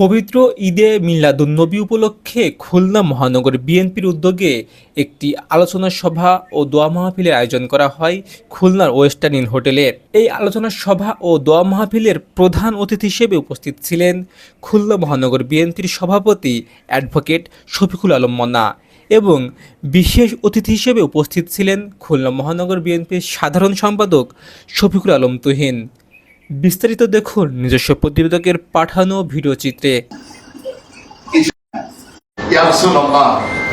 পবিত্র ঈদে মিলাদুন্নবী উপলক্ষে খুলনা মহানগর বিএনপির উদ্যোগে একটি আলোচনা সভা ও দোয়া মাহফিলের আয়োজন করা হয় খুলনার ওয়েস্টার্ন ইন হোটেলে এই আলোচনা সভা ও দোয়া মাহফিলের প্রধান অতিথি হিসেবে উপস্থিত ছিলেন খুলনা মহানগর বিএনপির সভাপতি অ্যাডভোকেট শফিকুল আলম মনা এবং বিশেষ অতিথি হিসেবে উপস্থিত ছিলেন খুলনা মহানগর বিএনপির সাধারণ সম্পাদক শফিকুল আলম তুহিন। বিস্তারিত দেখুন নিজস্ব প্রতিবেদকের পাঠানো ভিডিও চিত্রে।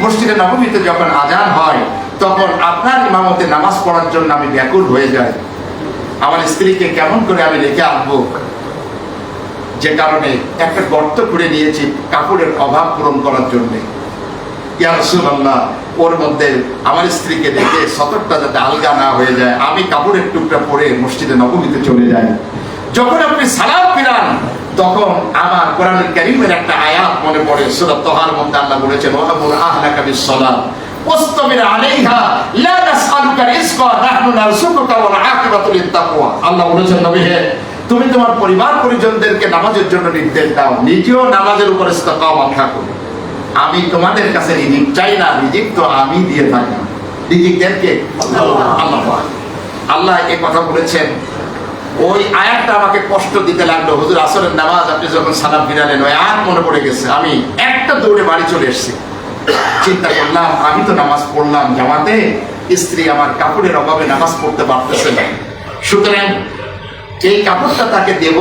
মসজিদে নববীতে যখন আজান হয়, তখন আপনার ইমামতে নামাজ পড়ার জন্য আমি ব্যাকুল হয়ে যাই। আমার স্ত্রীকে কেমন করে আমি রেখে আনব যে কারণে একটা গর্ত করে নিয়েছি কাপড়ের অভাব পূরণ করার জন্য। ইয়া রাসূলুল্লাহ, ওর মধ্যে আমার স্ত্রীকে দেখে সতর্কটা যাতে আলগা না হয়ে যায়, আমি কাপড়ের টুকরা পরে মসজিদে নবমীতে চলে যাই। যখন আপনি সালাম ফিরান তখন আমার কোরআনুল কারীমের একটা আয়াত মনে পড়ে সূরা তোহার মধ্যে আল্লাহ বলেছেন লিত-তাকওয়া আল্লাহ বলেছেন নবী হে তুমি তোমার পরিবার পরিজনদেরকে নামাজের জন্য নির্দেশ দাও নিজেও নামাজের উপর ইস্তেকামত থাকো আমি তোমাদের কাছে রিজিক চাই না রিজিক তো আমি দিয়ে থাকি। রিজিক দেন কে? আল্লাহ। আল্লাহ। এই কথা বলেছেন ওই আয়াতটা আমাকে কষ্ট দিতে লাগল। হুজুর, আসরের নামাজ আপনি যখন সালাম ফিরালেন, ওই আয়াত মনে পড়ে গেছে। আমি একটা দৌড়ে বাড়ি চলে এসেছি। চিন্তা করলাম, আমি তো নামাজ পড়লাম জামাতে, স্ত্রী আমার কাপড়ের অভাবে নামাজ পড়তে পারতেছে না। সুতরাং এই কাপড়টা তাকে দেব,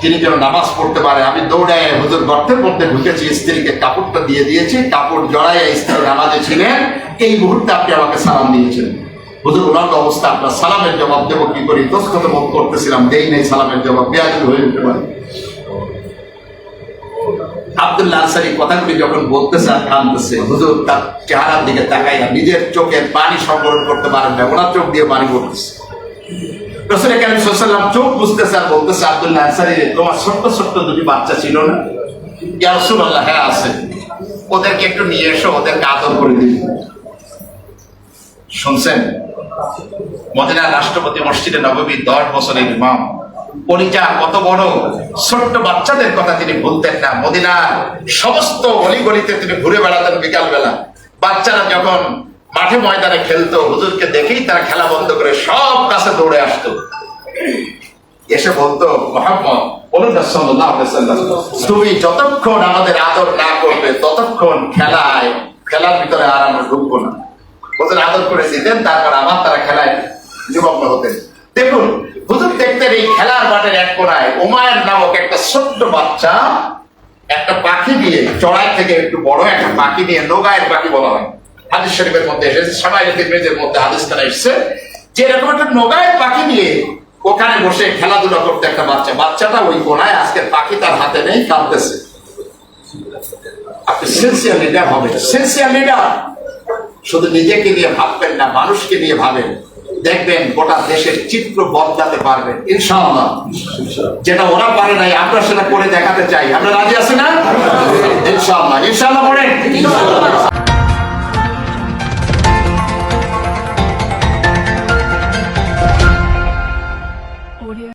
তিনি যেন নামাজ পড়তে পারে। আমি দৌড়ায় হুজুর গর্তের মধ্যে ঢুকেছি, স্ত্রীকে কাপড়টা দিয়ে দিয়েছি। কাপড় জড়াইয়া স্ত্রী নামাজে ছিলেন। এই মুহূর্তে আপনি আমাকে সালাম দিয়েছেন। হুজুর ওনার অবস্থা আপনার সালামের জবাব দেবো কি করি? দস্তত বোধ করতেছিলাম, দেই নেই সালামের জবাব বেয়াজি হয়ে যেতে পারে। আনসারি কথাগুলি যখন বলতেছে আর কানতেছে, হুজুর, তার চেহারার দিকে তাকাইয়া নিজের পানি করতে পারেন না, ওনার চোখ দিয়ে পানি পড়তেছে। রসুল চোখ বুঝতেছে আর বলতেছে, আব্দুল্লাহ আনসারি, তোমার ছোট্ট ছোট্ট দুটি বাচ্চা ছিল না? ইয়া রাসূলুল্লাহ হ্যাঁ আছে। ওদেরকে একটু নিয়ে এসো, ওদেরকে আদর করে দিন শুনছেন? মদিনার রাষ্ট্রপতি মসজিদে নববী দশ বছরের ইমাম। পরিচা কত বড়? ছোট্ট বাচ্চাদের কথা তিনি ভুলতেন না। মদিনার সমস্ত অলিগলিতে তিনি ঘুরে বেড়াতেন বিকাল বেলা বাচ্চারা যখন মাঠে ময়দানে খেলতো, হুজুরকে দেখেই তারা খেলা বন্ধ করে সব কাছে দৌড়ে আসতো। এসে বলতো, মোহাম্মদ তুমি যতক্ষণ আমাদের আদর না করবে, ততক্ষণ খেলায়, খেলার ভিতরে আর আমরা ঢুকবো না। হুজুর আদর করে দিতেন, তারপর আবার তারা খেলায় নিমগ্ন হতেন। দেখুন, হুজুর দেখতেন এই খেলার মাঠের এক কোনায় ওমায়ের নামক একটা ছোট্ট বাচ্চা একটা পাখি নিয়ে চড়াই থেকে একটু বড় একটা পাখি নিয়ে নোগায়ের পাখি বলা হয়। হাদিস শরীফের মধ্যে এসেছে সবাই তিরমিজির মধ্যে হাদিস খানা এসেছে যে এরকম একটা নোগায়ের পাখি নিয়ে ওখানে বসে খেলাধুলা করতে একটা বাচ্চা। বাচ্চাটা ওই কোনায় আজকে পাখি তার হাতে নেই, কাঁদতেছে। আপনি সিনসিয়ার লিডার হবে সিনসিয়ার লিডার শুধু নিজেকে নিয়ে ভাববেন না, মানুষকে নিয়ে ভাবেন। দেখবেন গোটা দেশের চিত্র বদলাতে পারবেন, ইনশাআল্লাহ। যেটা ওরা পারে নাই, আমরা সেটা করে দেখাতে চাই। আমরা রাজি আছি না? ইনশাআল্লাহ। ইনশাল্লাহ পড়েন।